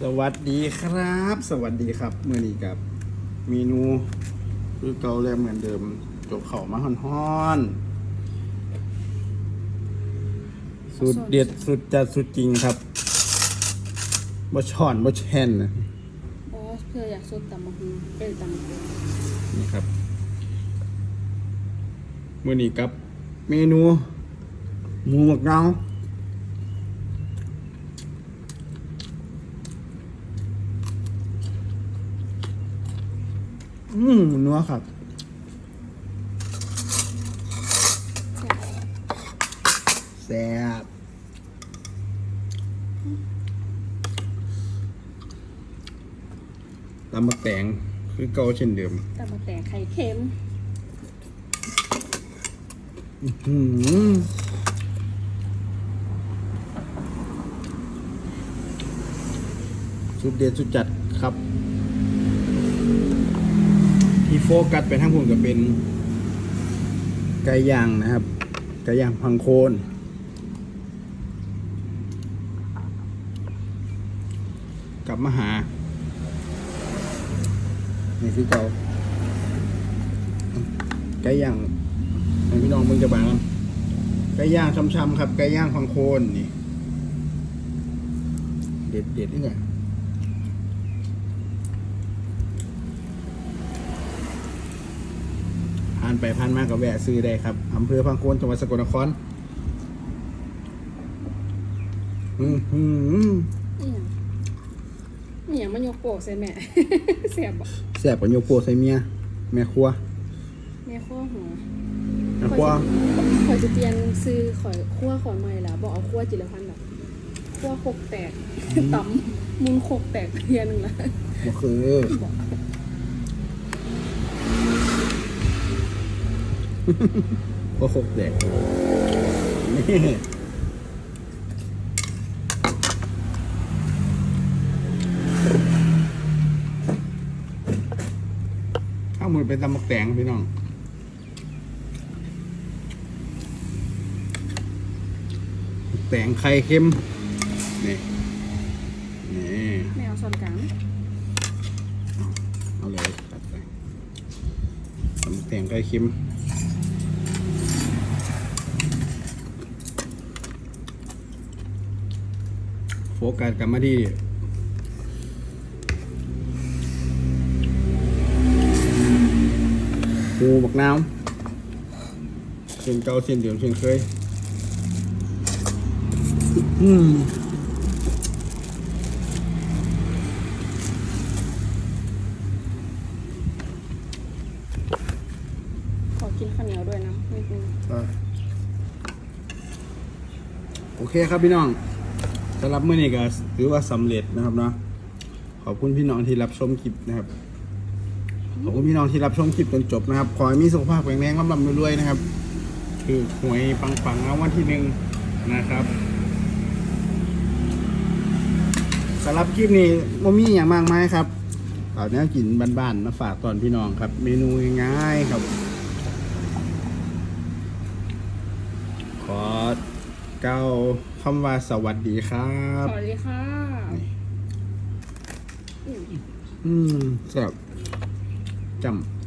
สวัสดีครับ สวัสดีครับเมื่อนี้กับเมนูคือเก่าแล้วเหมือนเดิมจบเข่าวมาฮ้อนๆสุดเด็ดสุดจัดสุดจริงครับบ่ช่อนบ่แช่นนะอ๋อเพื่ออยากสดตำมะฮือเอ้ยตำมะฮือนี่ครับเมื่อนี้กับ เมนูหมูหมักเงา อืมนัวครับ แซ่บตำมะแตงคือเก่าเช่นเดิมตำมะแตงไข่เค็มหืมสุดเด็ดสุดจัดครับ ที่โฟกัสไปทั้งพุ่นก็เป็นไก่ย่างนะครับไก่ย่างพังโคนกลับมาหานี่คือเก่าไก่ย่างให้พี่น้องมึงจะบางไก่ย่างช้ำๆครับไก่ย่างพังโคนนี่ เด็ดเด็ดนี่ไงผ่าน ไปผ่านมาก็แวะซื้อได้ครับอำเภอพังโคนจังหวัดสกลนครอือหือนี่หยังนี่หยังมันยกโปะใส่แม่ เสียบบ่แซ่บกว่าโยโปใส่เมียแม่ครัวแม่ข้อหัวแม่ครัวข่อยจะเปลี่ยนซื้อข่อยคั่วข่อยใหม่แล้วบอกเอาคั่วจิรพันธ์แบบคั่วโคกแตกตำมุนโคกแตกเพียหนึงละ บ่คือ บอก ก็ครบแดกนี่ข้าวมือเป็นตำมักแตงพี่น้องแตงไข่เค็มนี่นี่แมวส่วนกลางเอาเลยตัดไปตำแตงไก่เค็ม โฟกัสกลับมาที่หูบักน้ำเช่นเก่าเช่นเดิมเช่นเคย อืมขอกินข้าวเหนียวด้วยนะนิดนึง อะโอเคครับพี่น้อง สำหรับเมื่อนี้ก็ถือว่าสำเร็จนะครับเนาะขอบคุณพี่น้องที่รับชมคลิปนะครับขอบคุณพี่น้องที่รับชมคลิปจนจบนะครับ ขอให้มีสุขภาพแข็งแรงร่ำรำรวยๆนะครับ คือหวยปังๆแล้ววันที่หนึ่งนะครับสำหรับคลิปนี้ว่ามีอย่างมากมายครับเอาแนวกินบ้านๆมาฝากตอนพี่น้องครับ เมนูง่ายๆครับ ขอ เก้าคำว่าสวัสดีครับสวัสดีค่ะอืมอืมแซ่บจำ